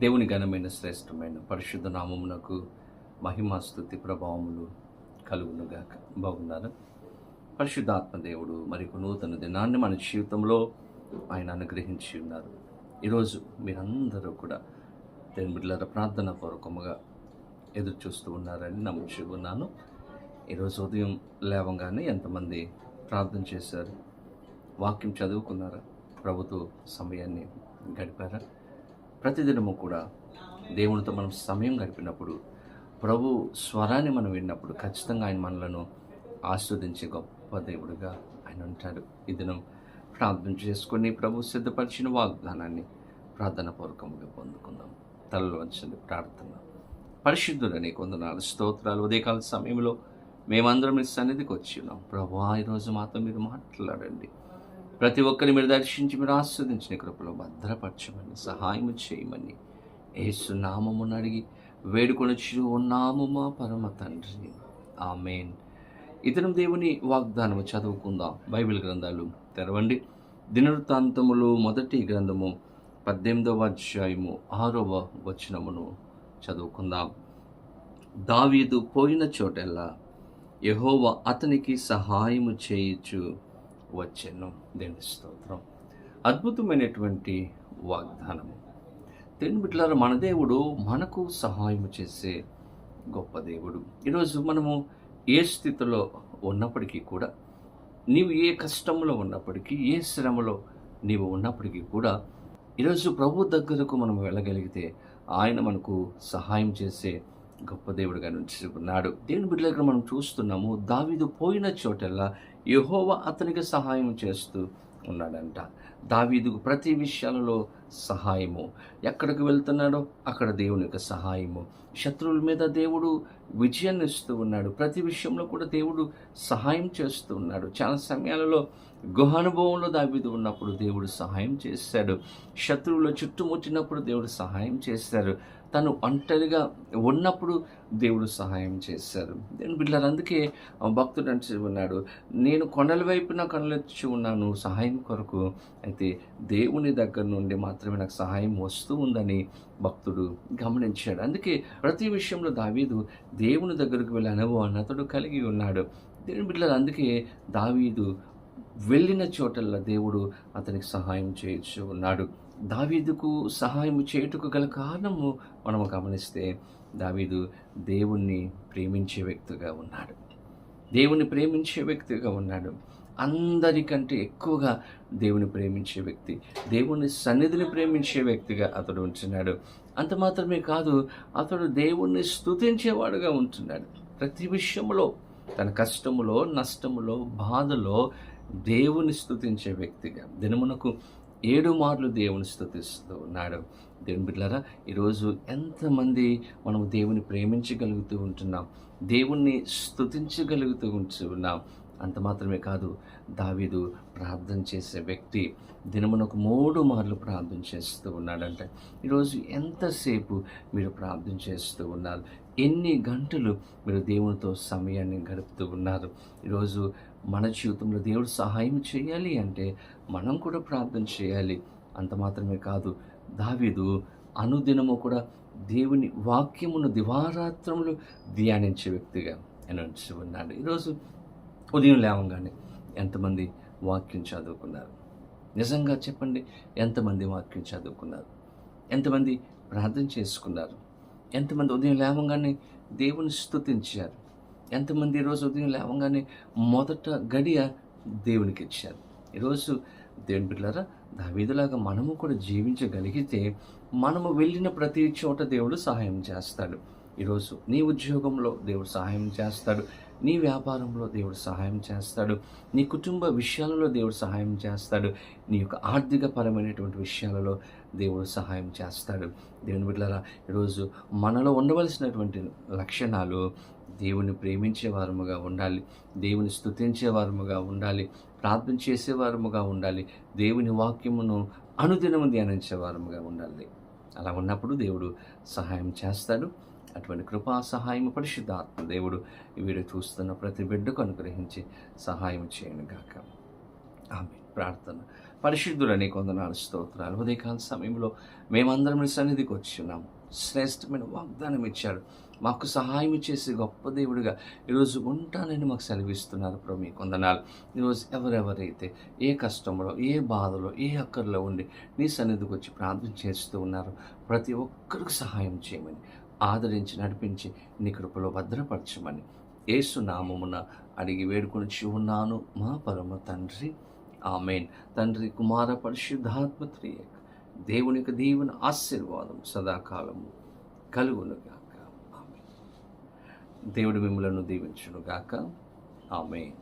దేవుని ఘనమైన శ్రేష్టమైన పరిశుద్ధ నామమునకు మహిమాస్తుతి ప్రభావములు కలుగునుగాక. బాగున్నారు? పరిశుద్ధాత్మ దేవుడు మరి నూతన దినాన్ని మన జీవితంలో ఆయన అనుగ్రహించి ఉన్నారు. ఈరోజు మీరందరూ కూడా దేవుని బిడ్డల ప్రార్థన పూర్వకముగా ఎదురు చూస్తూ ఉన్నారని నమ్ముచు ఉన్నాను. ఈరోజు ఉదయం లేవగానే ఎంతమంది ప్రార్థన చేశారు? వాక్యం చదువుకున్నారా? ప్రభుత్వ సమయాన్ని గడిపారా? ప్రతిదినము కూడా దేవునితో మనం సమయం గడిపినప్పుడు ప్రభు స్వరాన్ని మనం విన్నప్పుడు ఖచ్చితంగా ఆయన మనలను ఆస్వాదించే గొప్ప దేవుడుగా ఆయన ఉంటాడు. ఈ దినం ప్రార్థన చేసుకుని ప్రభు సిద్ధపరిచిన వాగ్దానాన్ని ప్రార్థన పూర్వకముగా పొందుకుందాం. తలలో వంచండి ప్రార్థన. పరిశుద్ధులని కొందనాలు స్తోత్రాలు ఉదయకాల సమయంలో మేమందరం మీ సన్నిధికి వచ్చి ఉన్నాం. ప్రభు ఈరోజు మాతో మీరు మాట్లాడండి. ప్రతి ఒక్కరిని మీరు దర్శించి మీరు ఆస్వాదించిన కృపలో భద్రపరచమని సహాయం చేయమని ఏసు నామమును అడిగి వేడుకొని ఉన్నాము మా పరమ తండ్రి. ఆమెన్. ఇతరం దేవుని వాగ్దానము చదువుకుందాం. బైబిల్ గ్రంథాలు తెరవండి. దినవృత్తాంతములు మొదటి గ్రంథము పద్దెనిమిదవ అధ్యాయము ఆరవ వచనమును చదువుకుందాం. దావీదు పోయిన చోటెల్లా యహోవ అతనికి సహాయము చేయుచు వచ్చెను దేవుని స్తోత్రం. అద్భుతమైనటువంటి వాగ్దానము. దేవుని బిడ్డలారా మన దేవుడు మనకు సహాయం చేసే గొప్ప దేవుడు. ఈరోజు మనము ఏ స్థితిలో ఉన్నప్పటికీ కూడా నీవు ఏ కష్టంలో ఉన్నప్పటికీ ఏ శ్రమలో నీవు ఉన్నప్పటికీ కూడా ఈరోజు ప్రభు దగ్గరకు మనం వెళ్ళగలిగితే ఆయన మనకు సహాయం చేసే గొప్ప దేవుడిగా నుంచి ఉన్నాడు దేవుని బిడ్డల దగ్గర మనం చూస్తున్నాము దావీదు పోయిన చోటల్లా యహోవ అతనికి సహాయం చేస్తూ ఉన్నాడంట. దావీదుకు ప్రతి విషయాలలో సహాయము. ఎక్కడికి వెళ్తున్నాడో అక్కడ దేవుని యొక్క సహాయము. శత్రువుల మీద దేవుడు విజయాన్ని ఇస్తూ ఉన్నాడు. ప్రతి విషయంలో కూడా దేవుడు సహాయం చేస్తూ ఉన్నాడు. చాలా సమయాలలో గుహానుభవంలో దావీదు ఉన్నప్పుడు దేవుడు సహాయం చేశాడు. శత్రువులు చుట్టుముట్టినప్పుడు దేవుడు సహాయం చేశారు. తను ఒంటరిగా ఉన్నప్పుడు దేవుడు సహాయం చేశారు. నేను బిడ్డలు అందుకే భక్తుడు అంటే ఉన్నాడు నేను కొండల వైపున కనులెచ్చి ఉన్నాను సహాయం కొరకు అయితే దేవుని దగ్గర నుండి మాత్రమే నాకు సహాయం వస్తూ ఉందని భక్తుడు గమనించాడు. అందుకే ప్రతి విషయంలో దావీదు దేవుని దగ్గరకు వెళ్ళే అనుభవాన్ని అతడు కలిగి ఉన్నాడు. దేవుని బిడ్డలు అందుకే దావీదు వెళ్ళిన చోటల్లా దేవుడు అతనికి సహాయం చేయొచ్చు ఉన్నాడు. దావీదుకు సహాయం చేయుటకు గల కారణము మనము గమనిస్తే దావీదు దేవుణ్ణి ప్రేమించే వ్యక్తిగా ఉన్నాడు. దేవుని ప్రేమించే వ్యక్తిగా ఉన్నాడు. అందరికంటే ఎక్కువగా దేవుని ప్రేమించే వ్యక్తి దేవుని సన్నిధిని ప్రేమించే వ్యక్తిగా అతడు ఉంటున్నాడు. అంత మాత్రమే కాదు అతడు దేవుణ్ణి స్థుతించేవాడుగా ఉంటున్నాడు. ప్రతి విషయంలో తన కష్టములో నష్టములో బాధలో దేవుని స్థుతించే వ్యక్తిగా దినమునకు ఏడు మార్లు దేవుని స్థుతిస్తూ ఉన్నాడు దేవుని బిడ్డలారా ఈరోజు ఎంతమంది మనం దేవుని ప్రేమించగలుగుతూ ఉంటున్నాం దేవుణ్ణి స్తుతించగలుగుతూ ఉంటున్నాం అంత మాత్రమే కాదు దావీదు ప్రార్థన చేసే వ్యక్తి దినమునకు మూడు మార్లు ప్రార్థన చేస్తూ ఉన్నాడంటే. ఈరోజు ఎంతసేపు మీరు ప్రార్థన చేస్తూ ఉన్నారు? ఎన్ని గంటలు మీరు దేవునితో సమయాన్ని గడుపుతూ ఉన్నారు? ఈరోజు మన జీవితంలో దేవుడు సహాయం చేయాలి అంటే మనం కూడా ప్రార్థన చేయాలి. అంత మాత్రమే కాదు దావీదు అనుదినము కూడా దేవుని వాక్యమును దివారాత్రములు ధ్యానించే వ్యక్తిగా ఎనర్జీ ఉన్నాడు. ఈరోజు ఉదయం లేవగానే ఎంతమంది వాక్యం చదువుకున్నారు? నిజంగా చెప్పండి ఎంతమంది వాక్యం చదువుకున్నారు? ఎంతమంది ప్రార్థన చేసుకున్నారు? ఎంతమంది ఉదయం లేవగానే దేవుని స్తుతించారు? ఎంతమంది ఈరోజు ఉదయం లేవగానే మొదట గడియ దేవునికి ఇచ్చారు. ఈరోజు దేవుని బిడ్డలారా దావీదులాగా మనము కూడా జీవించగలిగితే మనము వెళ్ళిన ప్రతి చోట దేవుడు సహాయం చేస్తాడు. ఈరోజు నీ ఉద్యోగంలో దేవుడు సహాయం చేస్తాడు. నీ వ్యాపారంలో దేవుడు సహాయం చేస్తాడు. నీ కుటుంబ విషయాలలో దేవుడు సహాయం చేస్తాడు. నీ యొక్క ఆర్థిక పరమైనటువంటి విషయాలలో దేవుడు సహాయం చేస్తాడు. దేవుని బిడ్డలారా ఈరోజు మనలో ఉండవలసినటువంటి లక్షణాలు దేవుని ప్రేమించే వారముగా ఉండాలి. దేవుని స్తుతించే వారముగా ఉండాలి. ప్రార్థన చేసేవారముగా ఉండాలి. దేవుని వాక్యమును అనుదినము ధ్యానించేవారముగా ఉండాలి. అలా ఉన్నప్పుడు దేవుడు సహాయం చేస్తాడు. అటువంటి కృపా సహాయం పరిశుద్ధాత్మ దేవుడు వీడు చూస్తున్న ప్రతి బిడ్డకు అనుగ్రహించి సహాయం చేయను గాక. ఆమె ప్రార్థన. పరిశుద్ధులని కొందనాలు స్తోత్రాలు. ఉదయకాల సమయంలో మేమందరం మీ సన్నిధికి వచ్చున్నాం శ్రేష్టమైన వాగ్దానం ఇచ్చాడు. మాకు సహాయం చేసే గొప్ప దేవుడిగా ఈరోజు ఉంటానని మాకు సెలవిస్తున్నారు ప్రభు మీ కొందనాలు. ఈరోజు ఎవరెవరైతే ఏ కష్టంలో ఏ బాధలో ఏ అక్కర్లో ఉండి నీ సన్నిధికి వచ్చి ప్రార్థన చేస్తూ ఉన్నారు ప్రతి ఒక్కరికి సహాయం చేయమని ఆదరించి నడిపించి నీ కృపలో భద్రపరచమని ఏసు నామమున అడిగి వేడుకొని ఉన్నాను మా పరమ తండ్రి. ఆమెన్. తండ్రి కుమార పరిశుద్ధాత్మ త్రియక దేవునికి దీవెన ఆశీర్వాదం సదాకాలము కలుగునుగాక ఆమె దేవుడు మిమ్మలను దీవించునుగాక ఆమెన్.